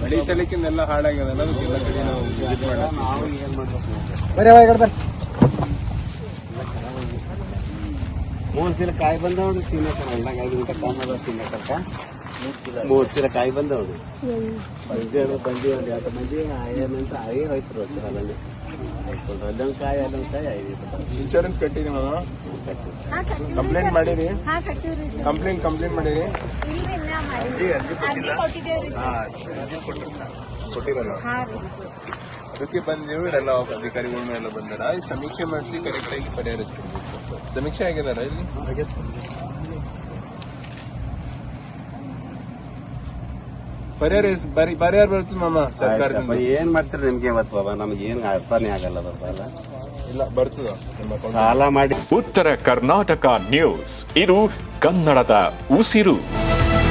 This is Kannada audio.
ಮಳಿ ಸಲಿಕ್ಕಿಂದೆಲ್ಲ ಹಾಳಾಗ್ಯದಲ್ಲ ಅದಕ್ಕೆಲ್ಲ ನಾವು ಬರೀ ಮಾಡೋದು ಮೂರ್ ಚೀಲ ಕಾಯಿ ಬಂದವ್ರು ತಿನ್ನಕ ಹೊಲ್ದಾಗ ಐದು ಗಂಟೆ ಕಮ್ಮಿ ಅದ ಮೂರು ಮೂರ್ ಚೀಲ ಕಾಯಿ ಬಂದವ್ರು ಬಂದಿವ್ರು ಬಂದಿ ಒಂದು ಎರಡು ಮಂದಿ ಏನಂತ ಅವೇ ಹೋಯ್ತು ಅಲ್ಲಲ್ಲಿ ಅಲ್ಲೊಂದ್ ಕಾಯಿ ಅಲ್ಲೊಂದ್ ಕಾಯಿ ಐದು ಇನ್ಶೂರೆನ್ಸ್ ಕಟ್ಟಿರಿ ಮಾಮ ಹಾ, ಕಂಪ್ಲೇಂಟ್ ಮಾಡಿರಿ. ಕಂಪ್ಲೇಂಟ್ ಕಂಪ್ಲೇಂಟ್ ಮಾಡಿರಿ. ಕೊಟ್ಟಿರಲ್ಲ? ಹಾ ರೀ. ಅದಕ್ಕೆ ಬಂದೆವು ಇವರೆಲ್ಲ ಅಧಿಕಾರಿಗಳ ಮೇಲೆ ಬಂದಾರ. ಈ ಸಮೀಕ್ಷೆ ಮಾಡಿಸಿ ಕರೆಕ್ಟಾಗಿ ಪರಿಹಾರ ಸಿಗ್ಬೇಕು. ಸಮೀಕ್ಷೆ ಆಗಿದಾರ ಇಲ್ಲಿ ಪರಿಹಾರ ಬರಿ ಪರಿಹಾರ ಬರ್ತದೆ ಮಾಮ? ಸರ್ಕಾರದಿಂದ. ಏನ್ ಮಾಡ್ತೀರಿ ನಿಮ್ಗೆ ಇವತ್ತು ಬಾಬಾ ನಮ್ಗೆ ಏನ್ ಅರ್ಥನೇ ಆಗಲ್ಲ ಬಾಬಾ ಇಲ್ಲ ಬರ್ತದ. ಸಾಲ ಮಾಡಿ. ಉತ್ತರ ಕರ್ನಾಟಕ ನ್ಯೂಸ್. ಇದು ಕನ್ನಡದ ಉಸಿರು.